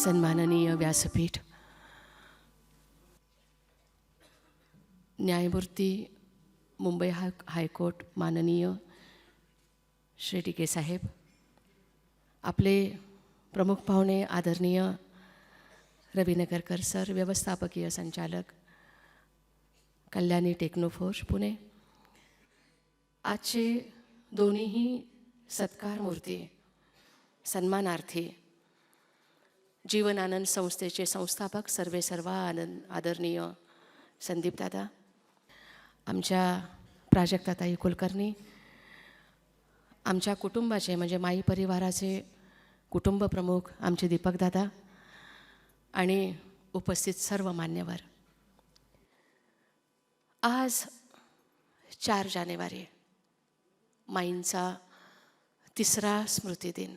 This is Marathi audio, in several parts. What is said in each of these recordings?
सन्माननीय व्यासपीठ. न्यायमूर्ती मुंबई हाय हायकोर्ट माननीय श्री टी के साहेब. आपले प्रमुख पाहुणे आदरणीय रवी नगरकर सर व्यवस्थापकीय संचालक कल्याणी टेक्नोफोर्स पुणे. आजचे दोन्हीही सत्कार मूर्ती जीवन आनंद संस्थेचे संस्थापक सर्वे सर्वा आनंद आदरणीय संदीपदादा आमच्या प्राजक्ताताई कुलकर्णी आमच्या कुटुंबाचे म्हणजे माई परिवाराचे कुटुंब प्रमुख आमचे दीपकदादा आणि उपस्थित सर्व मान्यवर. आज चार जानेवारी माईंचा तिसरा स्मृतिदिन.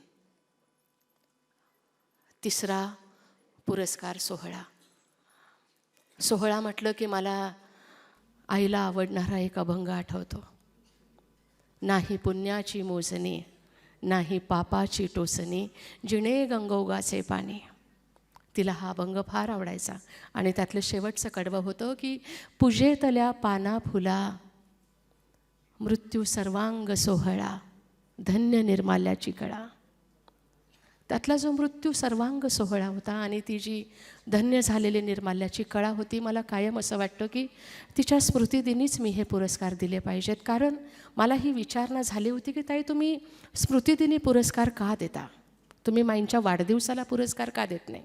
तिसरा पुरस्कार सोहळा. सोहळा म्हटलं की मला आईला आवडणारा एक अभंग आठवतो. नाही पुण्याची मोजणी नाही पापाची टोचणी जिणे गंगोगाचे पाणी. तिला हा अभंग फार आवडायचा आणि त्यातलं शेवटचं कडवं होतं की पूजेतल्या पाना फुला मृत्यू सर्वांग सोहळा धन्य निर्माल्याची कळा. त्यातला जो मृत्यू सर्वांग सोहळा होता आणि ती जी धन्य झालेली निर्माल्याची कळा होती मला कायम असं वाटतं की तिच्या स्मृतिदिनीच मी हे पुरस्कार दिले पाहिजेत. कारण मला ही विचारणा झाली होती की ताई तुम्ही स्मृतिदिनी पुरस्कार का देता? तुम्ही माईंच्या वाढदिवसाला पुरस्कार का देत नाही?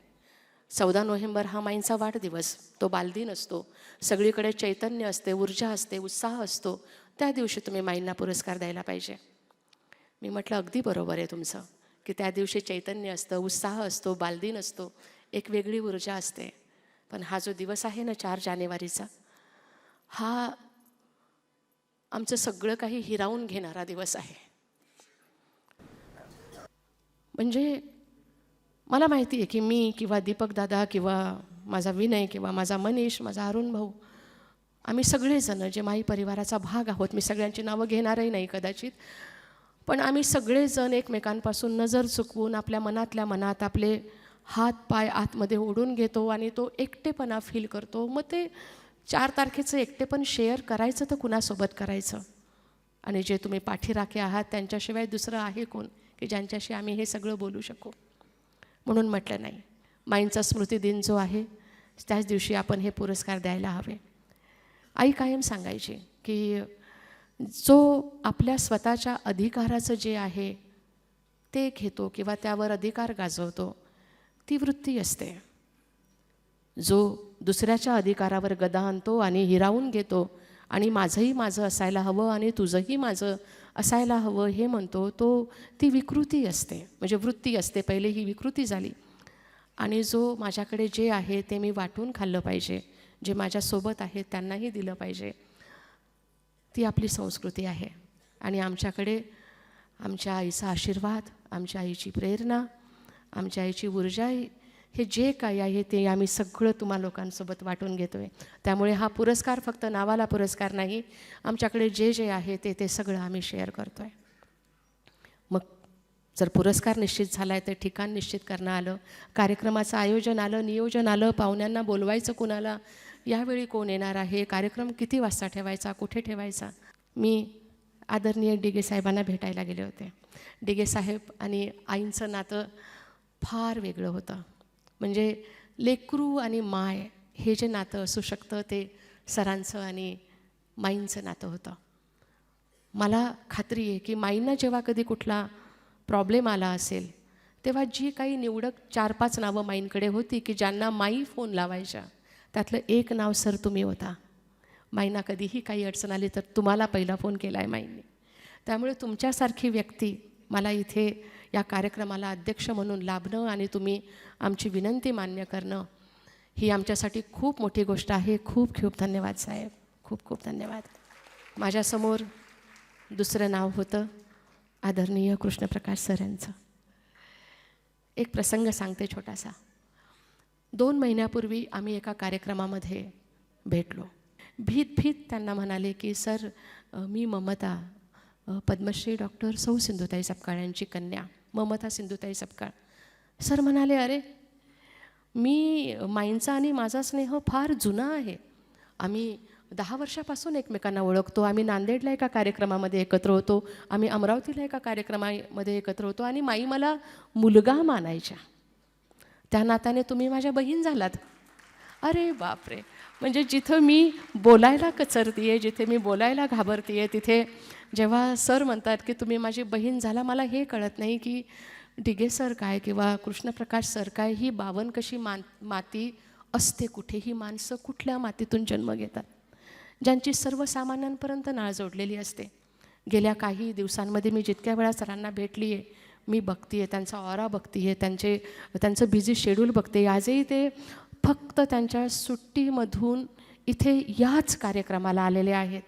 चौदा नोव्हेंबर हा माईंचा वाढदिवस. तो बालदिन असतो. सगळीकडे चैतन्य असते ऊर्जा असते उत्साह असतो. त्या दिवशी तुम्ही माईंना पुरस्कार द्यायला पाहिजे. मी म्हटलं अगदी बरोबर आहे तुमचं. की त्या दिवशी चैतन्य असतं उत्साह असतो बालदिन असतो एक वेगळी ऊर्जा असते. पण हा जो दिवस आहे ना चार जानेवारीचा हा आमचं सगळं काही हिरावून घेणारा दिवस आहे. म्हणजे मला माहिती आहे की मी किंवा दीपक दादा किंवा माझा विनय किंवा माझा मनीष माझा अरुण भाऊ आम्ही सगळेजण जे माई परिवाराचा भाग आहोत मी सगळ्यांची नावं घेणारही नाही कदाचित पण आम्ही सगळेजण एकमेकांपासून नजर चुकवून आपल्या मनातल्या मनात आपले हात पाय आतमध्ये ओढून घेतो आणि तो एकटेपणा फील करतो. मग ते चार तारखेचं एकटेपण शेअर करायचं तर कुणासोबत करायचं? आणि जे तुम्ही पाठीराखे आहात त्यांच्याशिवाय दुसरं आहे कोण की ज्यांच्याशी आम्ही हे सगळं बोलू शकू? म्हणून म्हटलं नाही. माईंचा स्मृतिदिन जो आहे त्याच दिवशी आपण हे पुरस्कार द्यायला हवे. आई कायम सांगायची की जो आपल्या स्वतःच्या अधिकाराचं जे आहे ते घेतो किंवा त्यावर अधिकार गाजवतो ती वृत्ती असते. जो दुसऱ्याच्या अधिकारावर गदा आणतो आणि हिरावून घेतो आणि माझंही माझं असायला हवं आणि तुझंही माझं असायला हवं हे म्हणतो तो ती विकृती असते. म्हणजे वृत्ती असते. पहिले ही विकृती झाली. आणि जो माझ्याकडे जे आहे ते मी वाटून खाल्लं पाहिजे. जे माझ्यासोबत आहे त्यांनाही दिलं पाहिजे. ती आपली संस्कृती आहे. आणि आमच्याकडे आमच्या आईचा आशीर्वाद आमच्या आईची प्रेरणा आमच्या आईची ऊर्जा हे जे काही आहे ते आम्ही सगळं तुम्हा लोकांसोबत वाटून घेतो आहे त्यामुळे हा पुरस्कार फक्त नावाला पुरस्कार नाही आमच्याकडे जे जे आहे ते ते सगळं आम्ही शेअर करतो आहे मग जर पुरस्कार निश्चित झाला आहे तर ठिकाण निश्चित करणं आलं कार्यक्रमाचं आयोजन आलं नियोजन आलं पाहुण्यांना बोलवायचं कुणाला यावेळी कोण येणार आहे? कार्यक्रम किती वाजता ठेवायचा? कुठे ठेवायचा? मी आदरणीय डिगे साहेबांना भेटायला गेले होते. डिगे साहेब आणि आईंचं नातं फार वेगळं होतं. म्हणजे लेकरू आणि माय हे जे नातं असू शकतं ते सरांचं आणि माईंचं नातं होतं. मला खात्री आहे की माईंना जेव्हा कधी कुठला प्रॉब्लेम आला असेल तेव्हा जी काही निवडक चार पाच नावं माईंकडे होती की ज्यांना माई फोन लावायच्या त्यातलं एक नाव सर तुम्ही होता. माईना कधीही काही अडचण आली तर तुम्हाला पहिला फोन केला आहे माईंनी. त्यामुळे तुमच्यासारखी व्यक्ती मला इथे या कार्यक्रमाला अध्यक्ष म्हणून लाभणं आणि तुम्ही आमची विनंती मान्य करणं ही आमच्यासाठी खूप मोठी गोष्ट आहे. खूप खूप धन्यवाद साहेब. खूप खूप धन्यवाद. माझ्यासमोर दुसरं नाव होतं आदरणीय कृष्णप्रकाश सर यांचं. एक प्रसंग सांगते छोटासा. दोन महिन्यापूर्वी आम्ही एका कार्यक्रमामध्ये भेटलो. भीत भीत त्यांना म्हणाले की सर मी ममता पद्मश्री डॉक्टर सौ सिंधुताई सपकाळ यांची कन्या ममता सिंधुताई सपकाळ. सर म्हणाले अरे मी माईंचा आणि माझा स्नेह फार जुना आहे. आम्ही दहा वर्षापासून एकमेकांना ओळखतो. आम्ही नांदेडला एका कार्यक्रमामध्ये एकत्र होतो. आम्ही अमरावतीला एका कार्यक्रमामध्ये एकत्र होतो. आणि माई मला मुलगा मानायच्या. त्या नात्याने तुम्ही माझ्या बहीण झालात. अरे बापरे. म्हणजे जिथं मी बोलायला कचरतीये जिथे मी बोलायला घाबरतीये तिथे जेव्हा सर म्हणतात की तुम्ही माझी बहीण झाला मला हे कळत नाही की डिगे सर काय किंवा कृष्णप्रकाश सर काय ही बावन कशी मान माती असते कुठे? ही माणसं कुठल्या मातीतून जन्म घेतात? ज्यांची सर्वसामान्यांपर्यंत नाळ जोडलेली असते. गेल्या काही दिवसांमध्ये मी जितक्या वेळा सरांना भेटली आहे मी बघते आहे त्यांचा ऑरा बघते आहे त्यांचे त्यांचं बिझी शेड्यूल बघते आजही ते फक्त त्यांच्या सुट्टीमधून इथे याच कार्यक्रमाला आलेले आहेत.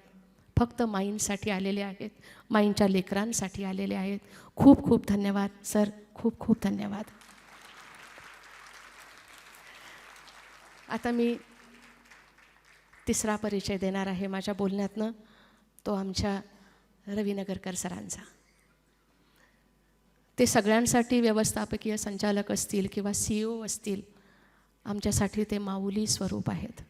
फक्त माईंसाठी आलेले आहेत माईंच्या लेकरांसाठी आलेले आहेत. खूप खूप धन्यवाद सर. खूप खूप धन्यवाद. आता मी तिसरा परिचय देणार आहे माझ्या बोलण्यातनं. तो आमच्या रवीनगरकर सरांचा. ते सगळ्यांसाठी व्यवस्थापकीय संचालक असतील किंवा सी ओ असतील आमच्यासाठी ते माऊली स्वरूप आहेत.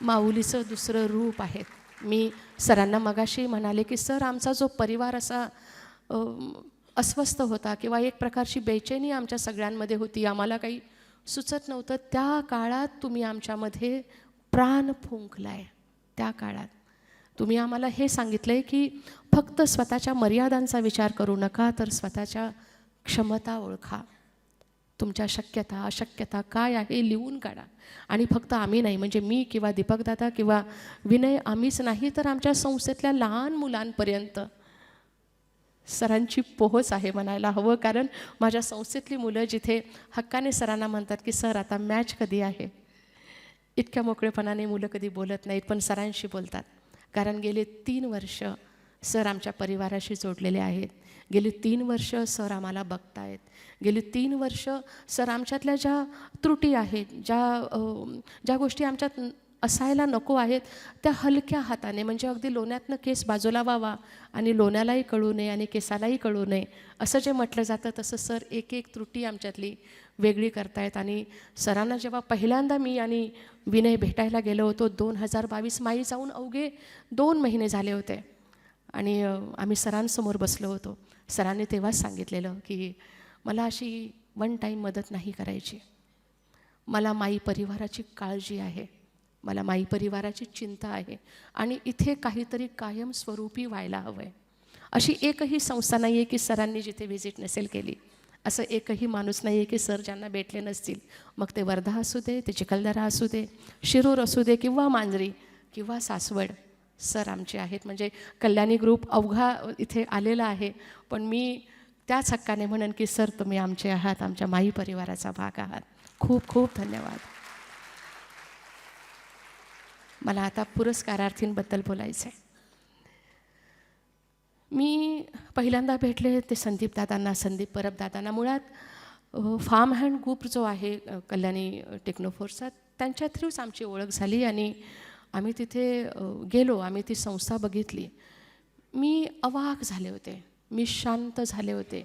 माऊलीचं दुसरं रूप आहेत मी सरांना मगाशी म्हणाले की सर आमचा जो परिवार असा अस्वस्थ होता किंवा एक प्रकारची बेचैनी आमच्या सगळ्यांमध्ये होती आम्हाला काही सुचत नव्हतं त्या काळात तुम्ही आमच्यामध्ये प्राण फुंकलाय. त्या काळात. तुम्ही आम्हाला हे सांगितलं आहे की फक्त स्वतःच्या मर्यादांचा विचार करू नका तर स्वतःच्या क्षमता ओळखा. तुमच्या शक्यता अशक्यता काय आहे लिहून काढा. आणि फक्त आम्ही नाही म्हणजे मी किंवा दीपकदादा किंवा विनय आम्हीच नाही तर आमच्या संस्थेतल्या लहान मुलांपर्यंत सरांची पोहोच आहे म्हणायला हवं. कारण माझ्या संस्थेतली मुलं जिथे हक्काने सरांना म्हणतात की सर आता मॅच कधी आहे? इतक्या मोकळेपणाने मुलं कधी बोलत नाहीत पण सरांशी बोलतात. कारण गेले तीन वर्ष सर आमच्या परिवाराशी जोडलेले आहेत. गेली तीन वर्ष सर आम्हाला बघतायत. गेली तीन वर्ष सर आमच्यातल्या ज्या त्रुटी आहेत ज्या ज्या गोष्टी आमच्यात असायला नको आहेत त्या हलक्या हाताने म्हणजे अगदी लोण्यातनं केस बाजूला व्हावा आणि लोण्यालाही कळू नये आणि केसालाही कळू नये असं जे म्हटलं जातं तसं सर एक एक त्रुटी आमच्यातली वेगळी करतायत. आणि सरांना जेव्हा पहिल्यांदा मी आणि विनय भेटायला गेलो होतो दोन हजार बावीस माई जाऊन अवघे दोन महिने झाले होते. आणि आम्ही सरांसमोर बसलो होतो. सरांनी तेव्हाच सांगितलेलं की मला अशी वन टाईम मदत नाही करायची. मला माई परिवाराची काळजी आहे. मला माई परिवाराची चिंता आहे आणि इथे काहीतरी कायमस्वरूपी व्हायला हवं आहे अशी एकही संस्था नाही आहे की सरांनी जिथे व्हिजिट नसेल केली. असं एकही माणूस नाही आहे की सर ज्यांना भेटले नसतील. मग ते वर्धा असू दे ते चिखलदरा असू दे शिरूर असू दे किंवा मांजरी किंवा सासवड सर आमचे आहेत. म्हणजे कल्याणी ग्रुप अवघा इथे आलेला आहे. पण मी त्याच हक्काने म्हणेन की सर तुम्ही आमचे आहात आमच्या माई परिवाराचा भाग आहात. खूप खूप धन्यवाद. मला आता पुरस्कारार्थींबद्दल बोलायचं आहे मी पहिल्यांदा भेटले ते संदीप दादांना संदीप परब दादांना. मुळात फार्म हँड ग्रुप जो आहे कल्याणी टेक्नोफोर्सचा त्यांच्या थ्रूच आमची ओळख झाली आणि आम्ही तिथे गेलो आम्ही ती संस्था बघितली. मी अवाक झाले होते मी शांत झाले होते.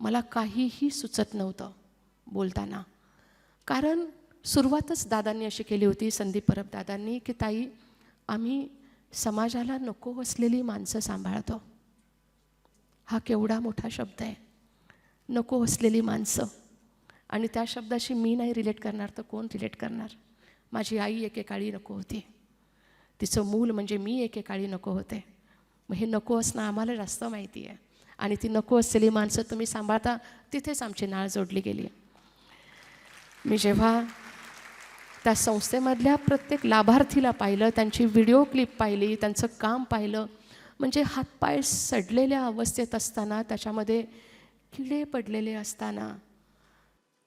मला काहीही सुचत नव्हतं बोलताना. कारण सुरुवातच दादांनी अशी केली होती संदीप परब दादांनी की ताई आम्ही समाजाला नको असलेली माणसं सांभाळतो. हा केवढा मोठा शब्द आहे. नको असलेली माणसं. आणि त्या शब्दाशी मी नाही रिलेट करणार तर कोण रिलेट करणार? माझी आई एकेकाळी नको होती. तिचं मूल म्हणजे मी एकेकाळी नको होते. मग हे नको असणं आम्हाला जास्त माहिती आहे. आणि ती नको असलेली माणसं तुम्ही सांभाळता तिथेच आमची नाळ जोडली गेली मी जेव्हा त्या संस्थेमधल्या प्रत्येक लाभार्थीला पाहिलं त्यांची व्हिडिओ क्लिप पाहिली त्यांचं काम पाहिलं म्हणजे हातपाय सडलेल्या अवस्थेत असताना त्याच्यामध्ये किडे पडलेले असताना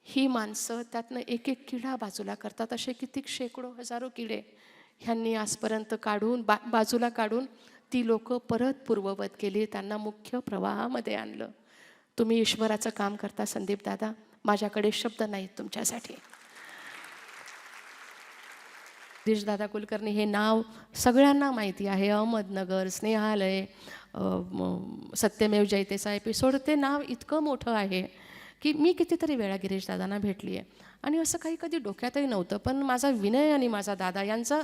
ही माणसं त्यातनं एक एक किडा बाजूला करतात. असे कितीक शेकडो हजारो किडे ह्यांनी आजपर्यंत काढून बा बाजूला काढून ती लोकं परत पूर्ववत केली त्यांना मुख्य प्रवाहामध्ये आणलं. तुम्ही ईश्वराचं काम करता संदीप दादा. माझ्याकडे शब्द नाहीत तुमच्यासाठी. दादा कुलकर्णी हे नाव सगळ्यांना माहिती आहे. अहमदनगर स्नेहालय सत्यमेव जयतेचा एपिसोड ते नाव इतकं मोठं आहे की मी कितीतरी वेळा गिरीश दादांना भेटली आहे आणि असं काही कधी डोक्यातही नव्हतं पण माझा विनय आणि माझा दादा यांचा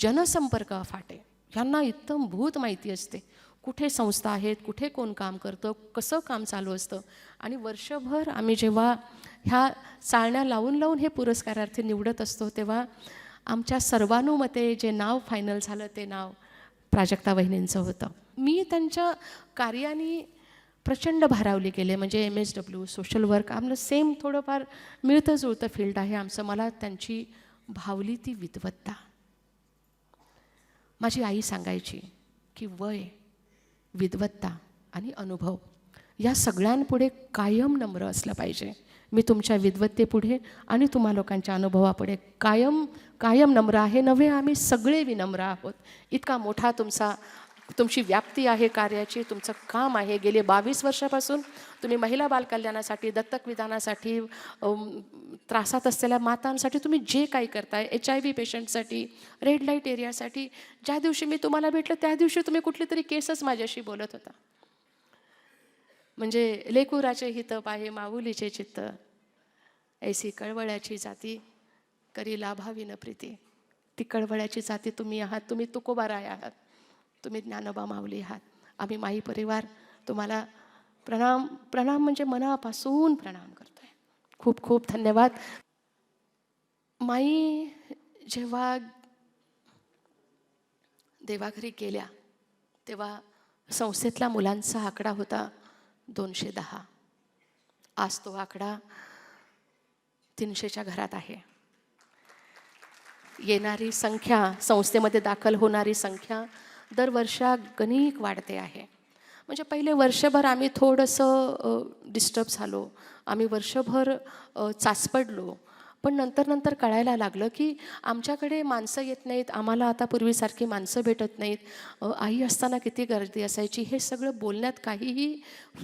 जनसंपर्क फाटे. ह्यांना इत्तम भूत माहिती असते. कुठे संस्था आहेत कुठे कोण काम करतं कसं काम चालू असतं. आणि वर्षभर आम्ही जेव्हा ह्या चाळण्या लावून लावून हे पुरस्कारार्थी निवडत असतो तेव्हा आमच्या सर्वानुमते जे नाव फायनल झालं ते नाव प्राजक्ता वहिनींचं होतं. मी त्यांच्या कार्याने प्रचंड भारावली गेले. म्हणजे M S W social work आम्हाला सेम थोडंफार मिळतं जुळतं फील्ड आहे आमचं. मला त्यांची भावली ती विद्वत्ता. माझी आई सांगायची की वय विद्वत्ता आणि अनुभव. या सगळ्यांपुढे कायम नम्र असलं पाहिजे. मी तुमच्या विद्वत्तेपुढे आणि तुम्हा लोकांच्या अनुभवापुढे कायम कायम नम्र आहे नव्हे आम्ही सगळे विनम्र आहोत. इतका मोठा तुमचा तुमची व्याप्ती आहे कार्याची तुमचं काम आहे. गेले बावीस वर्षापासून तुम्ही महिला बालकल्याणासाठी दत्तक विधानासाठी त्रासात असलेल्या मातांसाठी तुम्ही जे काही करताय एच आय व्ही पेशंटसाठी रेड लाइट एरियासाठी ज्या दिवशी मी तुम्हाला भेटलं त्या दिवशी तुम्ही कुठली तरी केसच माझ्याशी बोलत होता. म्हणजे लेकुराचे हित पाहे माऊलीचे चित्त. ऐसी कळवळ्याची जाती करी लाभाविन प्रीती. ती कळवळ्याची जाती तुम्ही आहात तुम्ही तुकोबाराय आहात तुम्ही ज्ञानोबा माऊली आहात. आम्ही माई परिवार तुम्हाला प्रणाम प्रणाम म्हणजे मनापासून प्रणाम करतोय. खूप खूप धन्यवाद. माई जेव्हा देवाघरी गेल्या तेव्हा संस्थेतल्या मुलांचा आकडा होता. दोनशे दहा. आज तो आकडा तीनशेच्या घरात आहे. येणारी संख्या संस्थेमध्ये दाखल होणारी संख्या दरवर्षा गणिक वाढते आहे. म्हणजे पहिले वर्षभर आम्ही थोडंसं डिस्टर्ब झालो. आम्ही वर्षभर अ, चाचपडलो. पण नंतर नंतर कळायला लागलं की आमच्याकडे माणसं येत नाहीत आम्हाला आता पूर्वीसारखी माणसं भेटत नाहीत. आई असताना किती गर्दी असायची हे सगळं बोलण्यात काहीही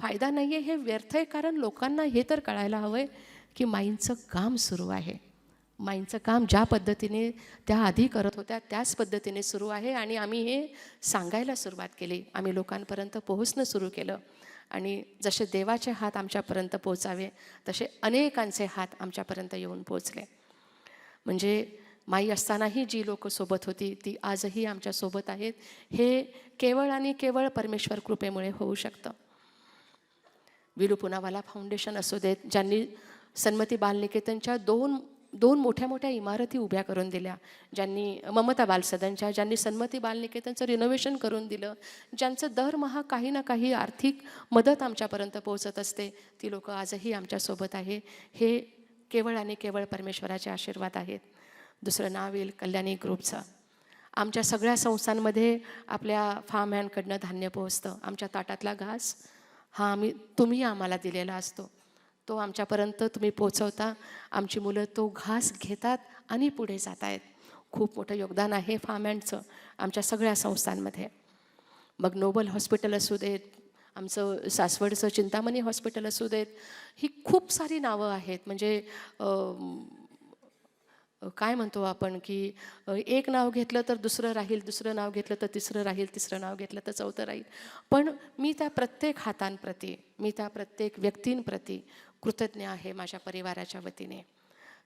फायदा नाही आहे हे व्यर्थ आहे. कारण लोकांना हे तर कळायला हवं आहे की माईंचं काम सुरू आहे. माईंचं काम ज्या पद्धतीने त्या आधी करत होत्या त्याच पद्धतीने सुरू आहे. आणि आम्ही हे सांगायला सुरुवात केली. आम्ही लोकांपर्यंत पोहोचणं सुरू केलं. आणि जसे देवाचे हात आमच्यापर्यंत पोचावे तसे अनेकांचे हात आमच्यापर्यंत येऊन पोचले म्हणजे माई असतानाही जी लोक सोबत होती ती आजही आमच्यासोबत आहेत. हे केवळ आणि केवळ परमेश्वर कृपेमुळे होऊ शकतं. विलू पुनावाला फाउंडेशन असू देत ज्यांनी सन्मती बालनिकेतनच्या दोन दोन मोठ्या मोठ्या इमारती उभ्या करून दिल्या ज्यांनी ममता बालसदनच्या ज्यांनी सन्मती बालनिकेतनचं रिनोव्हेशन करून दिलं ज्यांचं दरमहा काही ना काही आर्थिक मदत आमच्यापर्यंत पोहोचत असते ती लोकं आजही आमच्यासोबत आहे हे केवळ आणि केवळ परमेश्वराचे आशीर्वाद आहेत. दुसरं नाव येईल कल्याणी ग्रुपचं. आमच्या सगळ्या संस्थांमध्ये आपल्या फार्म हँडकडनं धान्य पोहोचतं. आमच्या ताटातला घास हा आम्ही तुम्ही आम्हाला दिलेला असतो. तो आमच्यापर्यंत तुम्ही पोचवता आमची मुलं तो घास घेतात आणि पुढे जात आहेत खूप मोठं योगदान आहे फार्म अँडचं आमच्या सगळ्या संस्थांमध्ये. मग नोबल हॉस्पिटल असू देत आमचं सासवडचं चिंतामणी हॉस्पिटल असू देत ही खूप सारी नावं आहेत. म्हणजे काय म्हणतो आपण की एक नाव घेतलं तर दुसरं राहील दुसरं नाव घेतलं तर तिसरं राहील तिसरं नाव घेतलं तर चौथं राहील. पण मी त्या प्रत्येक हातांप्रती मी त्या प्रत्येक व्यक्तींप्रती कृतज्ञ आहे माझ्या परिवाराच्या वतीने.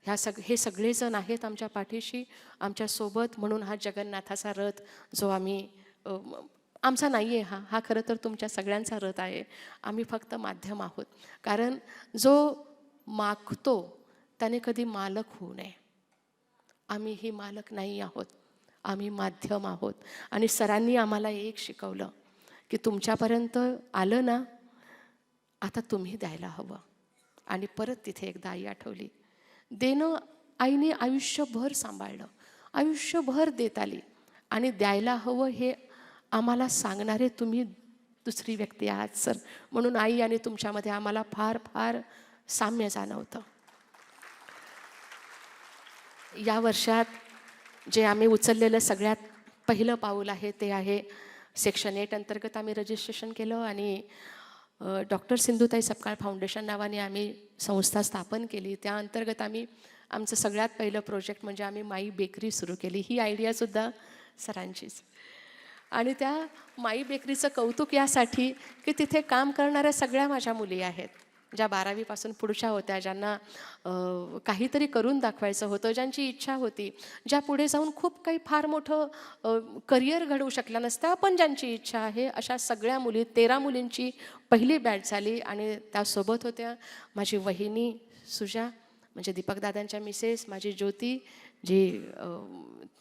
ह्या सग हे सगळेजण आहेत आमच्या पाठीशी आमच्यासोबत म्हणून हा जगन्नाथाचा रथ जो आम्ही आमचा नाही आहे हा हा खरं तर तुमच्या सगळ्यांचा रथ आहे. आम्ही फक्त माध्यम आहोत. कारण जो मागतो त्याने कधी मालक होऊ नये. आम्ही ही मालक नाही आहोत. आम्ही माध्यम आहोत. आणि सरांनी आम्हाला एक शिकवलं की तुमच्यापर्यंत आलं ना आता तुम्ही द्यायला हवं. आणि परत तिथे एकदा आई आठवली. देणं आईने आयुष्यभर सांभाळलं. आयुष्यभर देत आली. आणि द्यायला हवं हे आम्हाला सांगणारे तुम्ही दुसरी व्यक्ती आहात सर. म्हणून आई आणि तुमच्यामध्ये आम्हाला फार फार साम्य जाणवतं. या वर्षात जे आम्ही उचललेलं सगळ्यात पहिलं पाऊल आहे ते आहे सेक्शन एट अंतर्गत आम्ही रजिस्ट्रेशन केलं आणि डॉक्टर सिंधुताई सपकाळ फाउंडेशन नावाने आम्ही संस्था स्थापन केली. त्या अंतर्गत आम्ही आमचं सगळ्यात पहिलं प्रोजेक्ट म्हणजे आम्ही माई बेकरी सुरू केली. ही आयडियासुद्धा सरांचीच. आणि त्या माई बेकरीचं कौतुक यासाठी की तिथे काम करणाऱ्या सगळ्या माझ्या मुली आहेत. ज्या बारावीपासून पुढच्या होत्या ज्यांना काहीतरी करून दाखवायचं होतं ज्यांची इच्छा होती ज्या पुढे जाऊन खूप काही फार मोठं करिअर घडवू शकल्या नसत्या पण ज्यांची इच्छा आहे अशा सगळ्या मुली तेरा मुलींची पहिली बॅच झाली आणि त्यासोबत होत्या माझी वहिनी सुजा म्हणजे दीपकदादांच्या मिसेस माझी ज्योती जी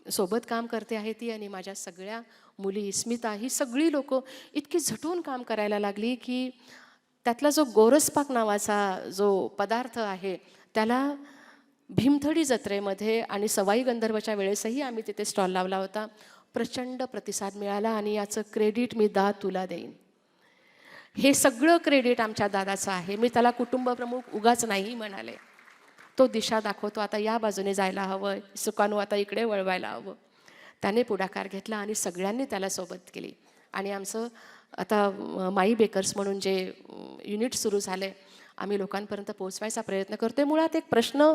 सोबत काम करते आहे ती आणि माझ्या सगळ्या मुली स्मिता ही सगळी लोक इतकी झटून काम करायला लागली की त्यातला जो गोरसपाक नावाचा जो पदार्थ आहे त्याला भीमथडी जत्रेमध्ये आणि सवाई गंधर्वच्या वेळेसही आम्ही तिथे स्टॉल लावला होता. प्रचंड प्रतिसाद मिळाला आणि याचं क्रेडिट मी दा तुला देईन. हे सगळं क्रेडिट आमच्या दादाचं आहे. मी त्याला कुटुंबप्रमुख उगाच नाही म्हणाले. तो दिशा दाखवतो. आता या बाजूने जायला हवं. सुकाणू आता इकडे वळवायला हवं. त्याने पुढाकार घेतला आणि सगळ्यांनी त्याला सोबत केली. आणि आमचं आता माई बेकर्स म्हणून जे युनिट सुरू झाले आम्ही लोकांपर्यंत पोहोचवायचा प्रयत्न करतोय. मुळात एक प्रश्न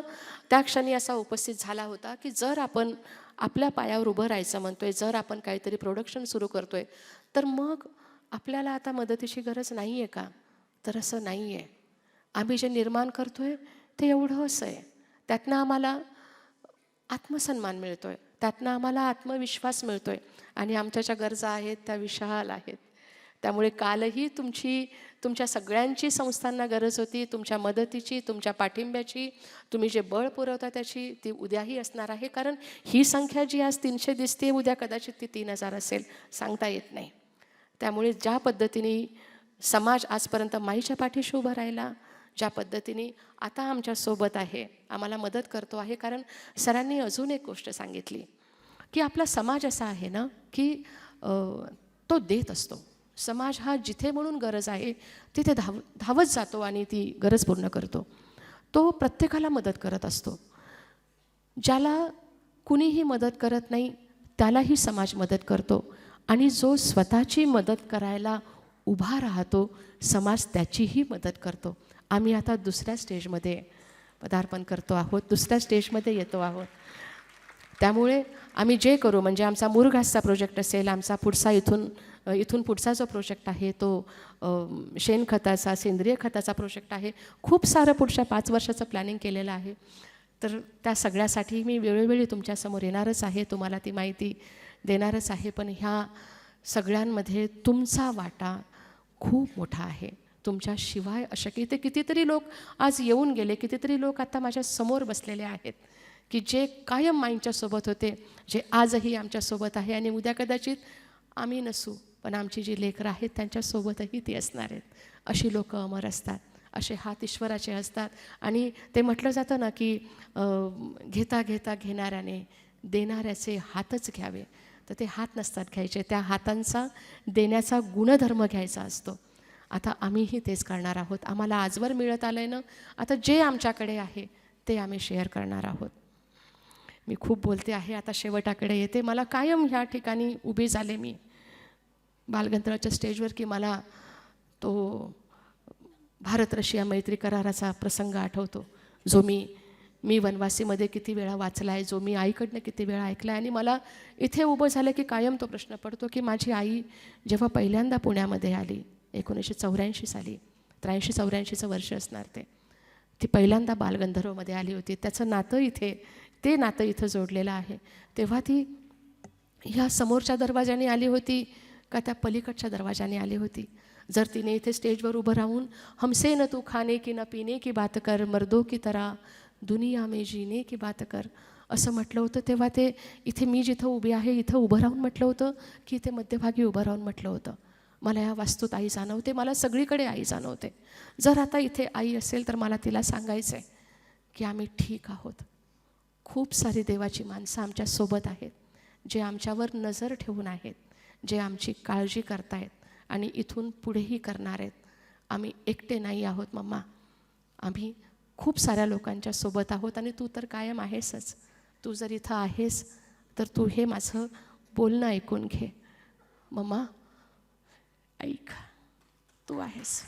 त्या क्षणी असा उपस्थित झाला होता की जर आपण आपल्या पायावर उभं राहायचं म्हणतोय जर आपण काहीतरी प्रोडक्शन सुरू करतोय तर मग आपल्याला आता मदतीची गरज नाही आहे का? तर असं नाही आहे आम्ही जे निर्माण करतोय ते एवढं असं आहे. त्यातनं आम्हाला आत्मसन्मान मिळतोय. त्यातनं आम्हाला आत्मविश्वास मिळतोय. आणि आमच्या ज्या गरजा आहेत त्या विशाल आहेत. त्यामुळे कालही तुमची तुमच्या सगळ्यांची संस्थांना गरज होती तुमच्या मदतीची तुमच्या पाठिंब्याची. तुम्ही जे बळ पुरवता त्याची ती उद्याही असणार आहे. कारण ही संख्या जी आज तीनशे दिसते उद्या कदाचित ती तीन हजार असेल. सांगता येत नाही. त्यामुळे ज्या पद्धतीने समाज आजपर्यंत माईच्या पाठीशी उभा राहिला ज्या पद्धतीने आता आमच्यासोबत आहे आम्हाला मदत करतो आहे. कारण सरांनी अजून एक गोष्ट सांगितली की आपला समाज असा आहे ना की तो देत असतो. समाज हा जिथे म्हणून गरज आहे तिथे धाव धावत जातो आणि ती गरज पूर्ण करतो. तो प्रत्येकाला मदत करत असतो. ज्याला कुणीही मदत करत नाही त्यालाही समाज मदत करतो. आणि जो स्वतःची मदत करायला उभा राहतो समाज त्याचीही मदत करतो. आम्ही आता दुसऱ्या स्टेजमध्ये पदार्पण करतो आहोत दुसऱ्या स्टेजमध्ये येतो आहोत. त्यामुळे आम्ही जे करू म्हणजे आमचा मुरघासचा प्रोजेक्ट असेल आमचा पुढचा इथून इथून पुढचा जो प्रोजेक्ट आहे तो शेणखताचा सेंद्रिय खताचा प्रोजेक्ट आहे. खूप सारं पुढच्या पाच वर्षाचं प्लॅनिंग केलेलं आहे. तर त्या सगळ्यासाठी मी वेळोवेळी तुमच्यासमोर येणारच आहे. तुम्हाला ती माहिती देणारच आहे. पण ह्या सगळ्यांमध्ये तुमचा वाटा खूप मोठा आहे. तुमच्याशिवाय अशक्य इथे कितीतरी लोक आज येऊन गेले. कितीतरी लोक आता माझ्यासमोर बसलेले आहेत की जे कायम माईंच्यासोबत होते जे आजही आमच्यासोबत आहे. आणि उद्या कदाचित आम्ही नसू. पण आमची जी लेकरं आहेत त्यांच्यासोबतही ती असणार आहेत. अशी लोकं अमर असतात असे हात ईश्वराचे असतात. आणि ते म्हटलं जातं ना की घेता घेता घेणाऱ्याने देणाऱ्याचे हातच घ्यावे. तर ते हात नसतात घ्यायचे त्या हातांचा देण्याचा गुणधर्म घ्यायचा असतो. आता आम्हीही तेच करणार आहोत. आम्हाला आजवर मिळत आलं आहे ना आता जे आमच्याकडे आहे ते आम्ही शेअर करणार आहोत. मी खूप बोलते आहे आता शेवटाकडे येते. मला कायम ह्या ठिकाणी उभी झाले मी. बालगंधर्वाच्या स्टेजवर की मला तो भारत रशिया मैत्री कराराचा प्रसंग आठवतो जो मी मी वनवासीमध्ये किती वेळा वाचला आहे जो मी आईकडनं किती वेळा ऐकला आहे आणि मला इथे उभं झालं की कायम तो प्रश्न पडतो की माझी आई जेव्हा पहिल्यांदा पुण्यामध्ये आली एकोणीसशे चौऱ्याऐंशी साली त्र्याऐंशी चौऱ्याऐंशीचं वर्ष असणार ते ती पहिल्यांदा बालगंधर्वमध्ये आली होती. त्याचं नातं इथे ते नातं इथं जोडलेलं आहे. तेव्हा ती ह्या समोरच्या दरवाजाने आली होती का त्या पलीकडच्या दरवाजाने आली होती. जर तिने इथे स्टेजवर उभं राहून हमसे न तू खाने की न पिणे की बात कर मर्दो की तरा दुनिया मे जीने की बात कर. असं म्हटलं होतं तेव्हा ते इथे मी जिथं उभी आहे इथं उभं राहून म्हटलं होतं की इथे मध्यभागी उभं राहून म्हटलं होतं. मला या वास्तूत आई जाणवते मला सगळीकडे आई जाणवते. जर आता इथे आई असेल तर मला तिला सांगायचं आहे की आम्ही ठीक आहोत. खूप सारी देवाची माणसं आमच्यासोबत आहेत जे आमच्यावर नजर ठेवून आहेत. जे आमची काळजी करतायत आणि इथून पुढेही करणार आहेत. आम्ही एकटे नाही आहोत मम्मा. आम्ही खूप साऱ्या लोकांच्या सोबत आहोत आणि तू तर कायम आहेसच. तू जर इथं आहेस तर तू हे माझं बोलणं ऐकून घे. मम्मा ऐक. तू आहेस.